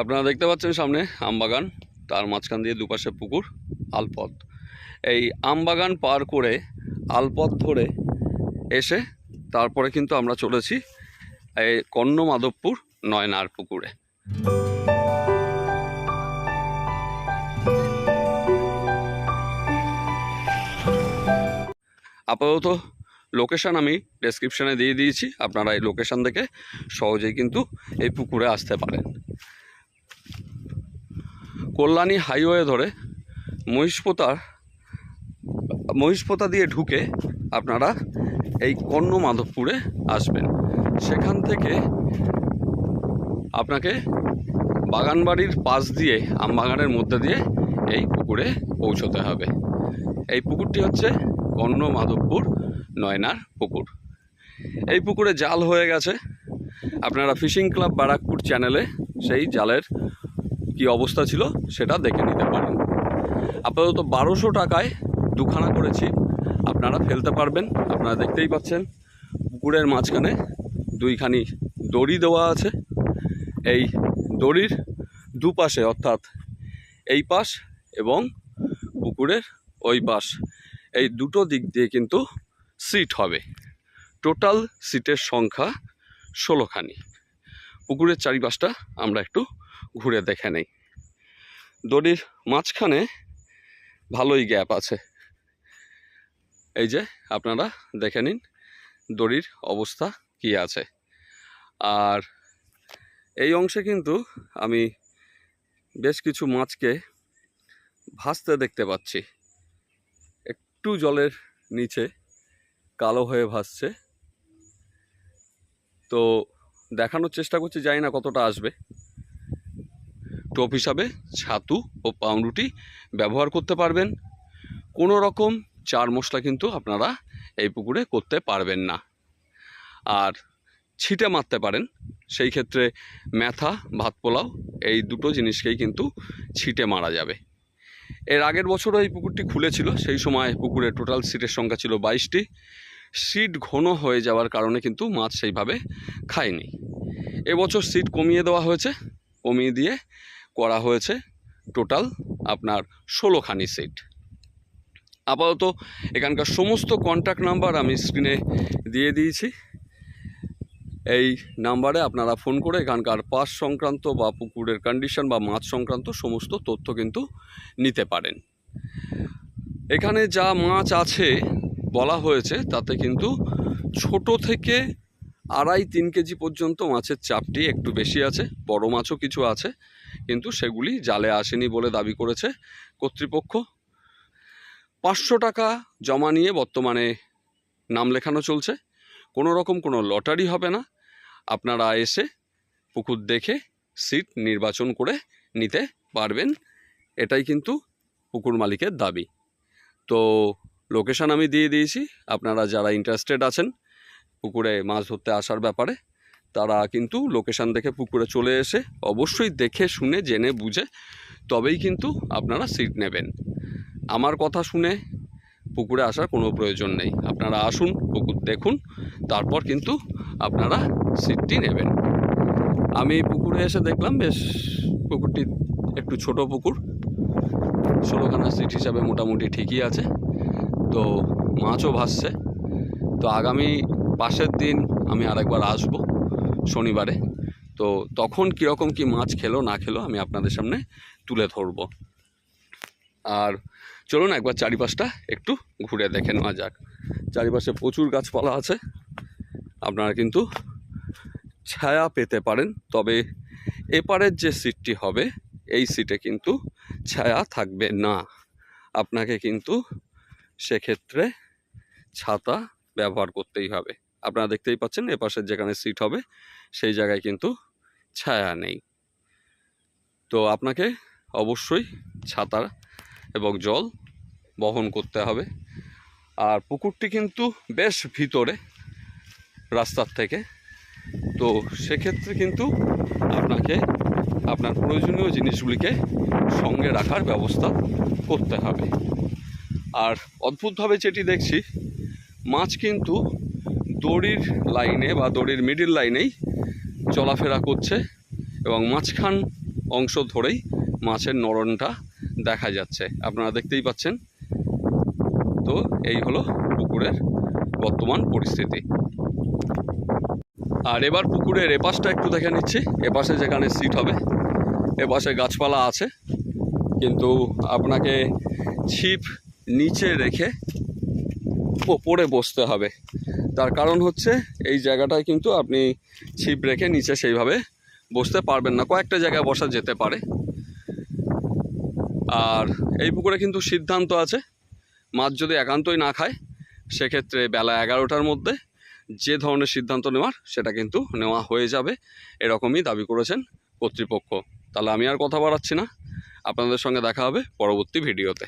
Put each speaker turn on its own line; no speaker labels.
আপনারা দেখতে পাচ্ছেন সামনে আমবাগান, তার মাঝখান দিয়ে দুপাশে পুকুর, আলপথ। এই আমবাগান পার করে আলপথ ধরে এসে তারপরে কিন্তু আমরা চলেছি এই কর্ণ মাধবপুর নয়নার পুকুরে। আপাতত লোকেশন আমি ডেসক্রিপশনে দিয়ে দিয়েছি, আপনারা এই লোকেশন দেখে সহজেই কিন্তু এই পুকুরে আসতে পারেন। কল্যাণী হাইওয়ে ধরে মহিষপোতার মহিষপোতা দিয়ে ঢুকে আপনারা এই কর্ণ মাধবপুরে আসবেন। সেখান থেকে আপনাকে বাগানবাড়ির পাশ দিয়ে, আমবাগানের মধ্যে দিয়ে এই পুকুরে পৌঁছতে হবে। এই পুকুরটি হচ্ছে কর্ণ মাধবপুর নয়নার পুকুর। এই পুকুরে জাল হয়ে গেছে। আপনারা ফিশিং ক্লাব বারাকপুর চ্যানেলে সেই জালের কি অবস্থা ছিল সেটা দেখে নিতে পারেন। আপাতত বারোশো টাকায় দুখানা করেছি। আপনারা ফেলতে পারবেন, আপনারা দেখতেই পাচ্ছেন। পুকুরের মাঝখানে দুইখানি দড়ি দেওয়া আছে। এই দড়ির দুপাশে অর্থাৎ এই পাশ এবং পুকুরের ওই পাশ। এই দুটো দিক দিয়ে কিন্তু সিট হবে। টোটাল সিটের সংখ্যা ষোলোখানি। পুকুরের চারিপাশটা আমরা একটু ঘুরে দেখে নেই। দড়ির মাঝখানে ভালোই গ্যাপ আছে। এই যে, আপনারা দেখে নিন দড়ির অবস্থা কি আছে। আর এই অংশে কিন্তু আমি বেশ কিছু মাছকে ভাসতে দেখতে পাচ্ছি। একটু জলের নিচে কালো হয়ে ভাসছে। তো দেখানোর চেষ্টা করছি, জানি না কতটা আসবে। টোপ হিসাবে ছাতু ও পাউরুটি ব্যবহার করতে পারবেন। কোনো রকম চার মশলা কিন্তু আপনারা এই পুকুরে করতে পারবেন না। আর ছিটে মারতে পারেন, সেই ক্ষেত্রে ম্যাথা ভাত পোলাও এই দুটো জিনিসকেই কিন্তু ছিটে মারা যাবে। এর আগের বছরও এই পুকুরটি খুলেছিল, সেই সময় পুকুরে টোটাল সিটের সংখ্যা ছিল বাইশটি। সিট ঘন হয়ে যাওয়ার কারণে কিন্তু মাছ সেইভাবে খায়নি। এবছর সিট কমিয়ে দেওয়া হয়েছে। কমিয়ে দিয়ে করা হয়েছে টোটাল আপনার ষোলোখানি সিট আপাতত এখানকার সমস্ত কন্ট্যাক্ট নাম্বার আমি স্ক্রিনে দিয়ে দিয়েছি। এই নাম্বারে আপনারা ফোন করে এখানকার পাস সংক্রান্ত বা পুকুরের কন্ডিশন বা মাছ সংক্রান্ত সমস্ত তথ্য কিন্তু নিতে পারেন। এখানে যা মাছ আছে বলা হয়েছে, তাতে কিন্তু ছোট থেকে আড়াই তিন কেজি পর্যন্ত মাছের চাপটি একটু বেশি আছে, বড় মাছও কিছু আছে, কিন্তু সেগুলি জালে আসেনি বলে দাবি করেছে কর্তৃপক্ষ। পাঁচশো টাকা জমা নিয়ে বর্তমানে নাম লেখানো চলছে। কোনো রকম কোনো লটারি হবে না। আপনারা এসে পুকুর দেখে সিট নির্বাচন করে নিতে পারবেন। এটাই কিন্তু পুকুর মালিকের দাবি। তো লোকেশান আমি দিয়ে দিয়েছি। আপনারা যারা ইন্টারেস্টেড আছেন পুকুরে মাছ ধরতে আসার ব্যাপারে, তারা কিন্তু লোকেশান দেখে পুকুরে চলে এসে অবশ্যই দেখে, শুনে, জেনে, বুঝে, তবেই কিন্তু আপনারা সিট নেবেন। আমার কথা শুনে পুকুরে আসার কোনো প্রয়োজন নেই। আপনারা আসুন, পুকুর দেখুন, তারপর কিন্তু আপনারা সিটটি নেবেন। আমি পুকুরে এসে দেখলাম, বেশ, পুকুরটি একটু ছোট পুকুর। ষোলোখানা সিট হিসাবে মোটামুটি ঠিকই আছে। তো মাছও ভাসছে। তো আগামী পাশের দিন আমি আরেকবার আসব শনিবারে। তো তখন কীরকম কি মাছ খেলো, না খেলো, আমি আপনাদের সামনে তুলে ধরব। আর চলুন একবার চারিপাশটা একটু ঘুরে দেখে নেওয়া যাক। চারিপাশে প্রচুর গাছপালা আছে। আপনারা কিন্তু ছায়া পেতে পারেন, তবে এপারের যে সিটটি হবে, এই সিটে কিন্তু ছায়া থাকবে না। আপনাকে কিন্তু সেক্ষেত্রে ছাতা ব্যবহার করতেই হবে। আপনারা দেখতেই পাচ্ছেন এপাশের যেখানে সিট হবে, সেই জায়গায় কিন্তু ছায়া নেই। তো আপনাকে অবশ্যই ছাতা এবং জল বহন করতে হবে। আর পুকুরটি কিন্তু বেশ ভিতরে রাস্তার থেকে। তো সেক্ষেত্রে কিন্তু আপনাকে আপনার প্রয়োজনীয় জিনিসগুলিকে সঙ্গে রাখার ব্যবস্থা করতে হবে। আর অদ্ভুতভাবে যেটি দেখছি, মাছ কিন্তু দড়ির লাইনে বা দড়ির মিডিল লাইনেই চলাফেরা করছে এবং মাঝখান অংশ ধরেই মাছের নরনটা দেখা যাচ্ছে। আপনারা দেখতেই পাচ্ছেন। তো এই হলো পুকুরের বর্তমান পরিস্থিতি। আর এবার পুকুরের এপাশটা একটু দেখে নিচ্ছি। এপাশে যেখানে সিট হবে, এপাশে গাছপালা আছে। কিন্তু আপনাকে ছিপ নিচে রেখে ওপরে বসতে হবে। তার কারণ হচ্ছে এই জায়গাটায় কিন্তু আপনি ছিপ রেখে নিচে সেইভাবে বসতে পারবেন না। কয়েকটা জায়গায় বসা যেতে পারে। আর এই পুকুরে কিন্তু সিদ্ধান্ত আছে, মাছ যদি একান্তই না খায়, সেক্ষেত্রে বেলা এগারোটার মধ্যে যে ধরনের সিদ্ধান্ত নেওয়ার সেটা কিন্তু নেওয়া হয়ে যাবে, এরকমই দাবি করেছেন কর্তৃপক্ষ। তাহলে আমি আর কথা বাড়াচ্ছি না। আপনাদের সঙ্গে দেখা হবে পরবর্তী ভিডিওতে।